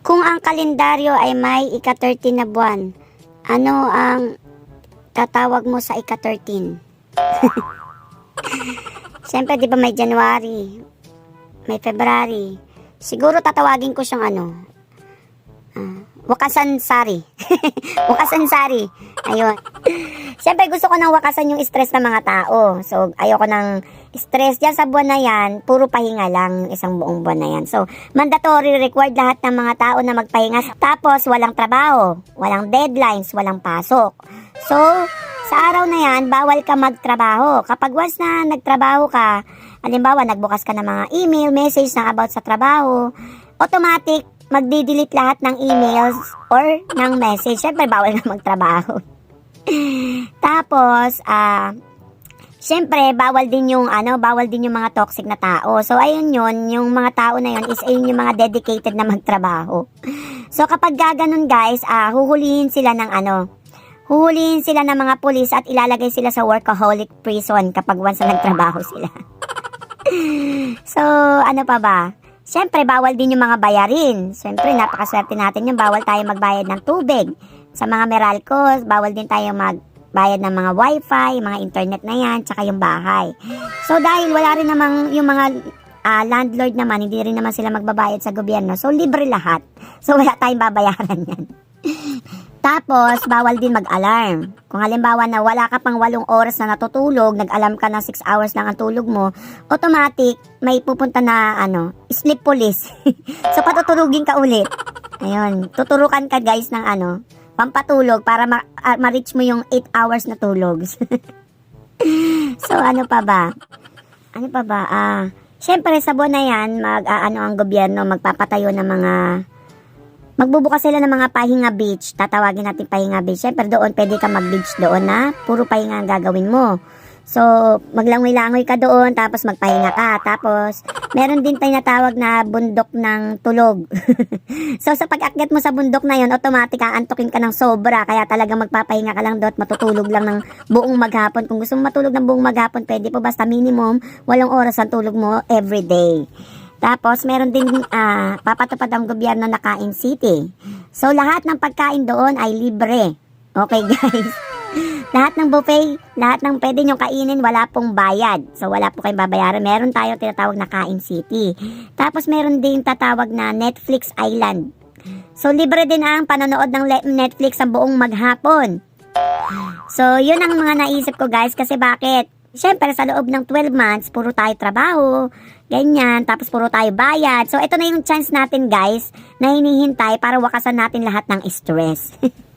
Kung ang kalendaryo ay may ika-13 na buwan, ano ang tatawag mo sa ika-13? Siyempre, di ba may January, may February. Siguro tatawagin ko siyang ano, wakasan sari. wakasan sari. Ayun. Siyempre, gusto ko nang wakasan yung stress ng mga tao. So, ayoko ng stress dyan sa buwan na yan. Puro pahinga lang isang buong buwan na yan. So, mandatory required lahat ng mga tao na magpahinga. Tapos, walang trabaho, walang deadlines, walang pasok. So, sa araw na yan, bawal ka magtrabaho. Kapag once na nagtrabaho ka, halimbawa, nagbukas ka ng mga email, message na about sa trabaho, automatic, magdi-delete lahat ng emails or ng message. Siyempre, bawal na magtrabaho. Tapos, ah, Siyempre, bawal din yung ano, bawal din yung mga toxic na tao. So ayun yun, yung mga tao na yun is ayun yung mga dedicated na magtrabaho. So kapag gaganon guys, ah, huhulihin sila ng ano, huhulihin sila ng mga pulis at ilalagay sila sa workaholic prison kapag once na nagtrabaho sila. so, ano pa ba? Siyempre, bawal din yung mga bayarin. Siyempre, napakaswerte natin yung bawal tayo magbayad ng tubig. Sa mga Meralcos, bawal din tayo magbayad ng mga wifi, mga internet na yan, tsaka yung bahay. So, dahil wala rin namang yung mga ah, landlord naman, hindi rin naman sila magbabayad sa gobyerno. So, libre lahat. So, wala tayong babayaran yan. Tapos, bawal din mag-alarm. Kung halimbawa na wala ka pang walong oras na natutulog, nag-alarm ka na 6 hours lang ang tulog mo, automatic, may pupunta na, ano, sleep police. so, patutulugin ka ulit. Ayun, tuturukan ka guys ng ano, pampatulog para ma- ah, ma-reach mo yung 8 hours na tulog. so, ano pa ba? Ano pa ba? Ah, syempre sa buwan na yan, mag, ah, ano ang gobyerno, magpapatayo ng mga Magbubukas sila ng mga pahinga beach. Tatawagin natin pahinga beach. Siyempre doon, pwede ka mag-beach doon na puro pahinga ang gagawin mo. So, maglangoy-langoy ka doon, tapos magpahinga ka. Tapos, meron din tayong natawag na bundok ng tulog. so, sa pag-akyat mo sa bundok na yon automatic aantukin ka ng sobra. Kaya talaga magpapahinga ka lang doon, matutulog lang ng buong maghapon. Kung gusto mo matulog ng buong maghapon, pwede po basta minimum, walong oras ang tulog mo every day. Tapos, meron din ah, papatupad ang gobyerno na Kain City. So, lahat ng pagkain doon ay libre. Okay, guys? lahat ng buffet, lahat ng pwede nyo kainin, wala pong bayad. So, wala po kayong babayaran. Meron tayo tinatawag na Kain City. Tapos, meron din tatawag na Netflix Island. So, libre din ang panonood ng Netflix sa buong maghapon. So, yun ang mga naisip ko guys kasi bakit? Siyempre, sa loob ng 12 months, puro tayo trabaho, ganyan, tapos puro tayo bayad. So, ito na yung chance natin guys na hinihintay para wakasan natin lahat ng stress.